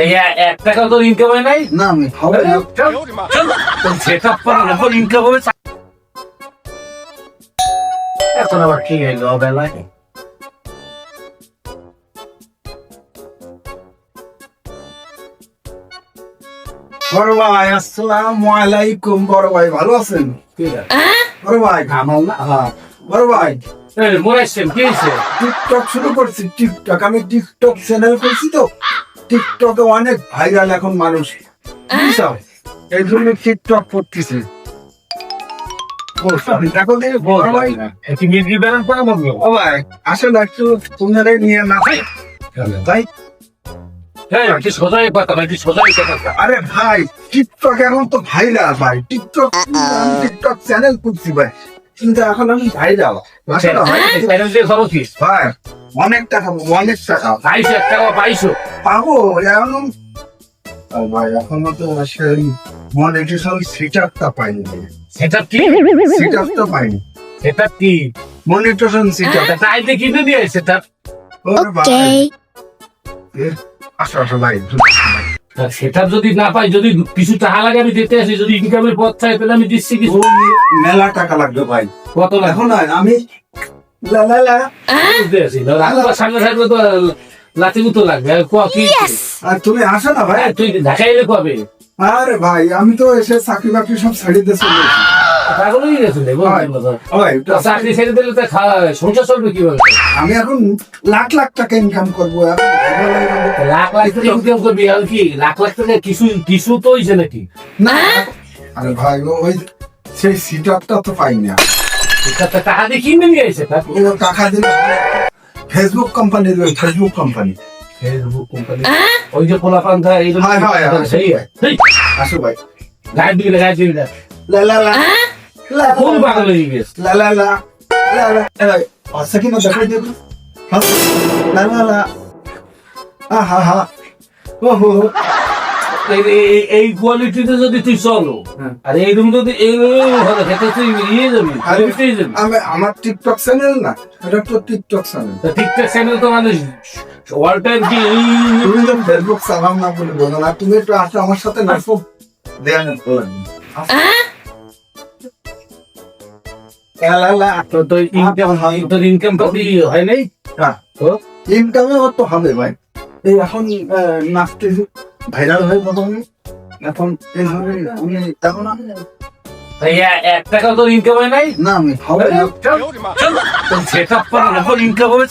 এই এক টাকা তোর ইনকাম হয় নাই? না আমি হবে না। চল, চল। তোর সেটআপ এখন ইনকাম হবে এখন আবার কি হইল বেলায় বড় ভাই আসসালামু আলাইকুম। বড় ভাই ভালো আছেন? বড় ভাই আমার না? হ্যাঁ। বড় ভাই। টিকটক শুরু করছি টিকটক। আমি টিকটক চ্যানেল করছি তো। টিকটকে অনেক ভাইরাল এখন মানুষ। এই জন্য টিকটক করতেছে। দেখো বড় ভাই। একটি মির্গি বেড়ান করে বলব। ও ভাই আসলে একটু তোমাদের নিয়ে না তাই হ্যাঁ কি সোজাই কথা ভাই কি সোজাই কথা। আরে ভাই টিকটক এখন তো ভাইরাল ভাই। টিকটক টিকটক চ্যানেল করছি ভাই। কিন্তু এখন আমি ভাই খরচ কি? ভাই অনেক টাকা অনেক টাকা। বাইশো এক টাকা পাইছো। পাবো এখন ও ভাই এখনও তো সেই মনিটেশন সিটআপটা পাইনি। সেটা কি? সিটআপটা পাইনি। সেটা কি? মনিটেশন সিটআপ তাই দিয়ে কিনে দিয়ে সেটা Okay. এ, আসো আসো ভাই। সেটা যদি না পাই যদি কিছু টাকা লাগে আমি দিতে আসি যদি ইনকামের পথ চাই তাহলে আমি দিচ্ছি কিছু। মেলা টাকা লাগবে ভাই। কত লাগবে? না আমি তুমি আসো না ভাই। হ্যাঁ, তুই কবে? আরে ভাই আমি তো এসে চাকরি বাকরি সব ছাড়িয়ে দিয়ে তো। ও ভাই, চাকরি ছেড়ে দিলে তো সংসার চলবে কীভাবে? আমি এখন লাখ লাখ টাকা ইনকাম করব লাখ লাখ টাকা ইনকাম করবি আর কি? লাখ লাখ টাকা কিছু কিছু তো হইছে নাকি? না আরে ভাই ওই সেই সিট আপটা তো পাই না। টাকা দিয়ে কিনে নিয়ে এসে টাকা দিল Facebook company Facebook company Facebook company ওই যে পোলা পান্থা এই হ্যাঁ, হ্যাঁ, হ্যাঁ। সেই আসো ভাই। গায়ে দিবি গায়ে দিবি না। লা লা লা। লা কোন পাগল হয়ে গেছে লা লা লা লা লা ভাই কি না দেখাই দেখো হ্যাঁ? লা লা লা আহা হা ওহো এই- এই- এই কোয়ালিটিতে যদি তুই চলো হ্যাঁ। আর যদি এই হবে সেটা তুই ইয়ে যাবি আরে উল্টেই যাবি আমি আমার টিকটক চ্যানেল না এটা তো টিকটক চ্যানেল তা ঠিকঠাক চ্যানেল তো মানুষ অল টাইম কি এই- তুমি তো ফেসবুক চালাও না বলে বলো না তুমি একটু আসো আমার সাথে না খুব দেয়া না ইনকাম হয় নাই ইনকামে তো হবে ভাই এই এখন আহ, নাচতে ভাইরাল হয়ে এখন এইভাবে আমি এখন এক টাকা তোর ইনকাম হয় নাই না আমি হবে সেটা ইনকাম হবে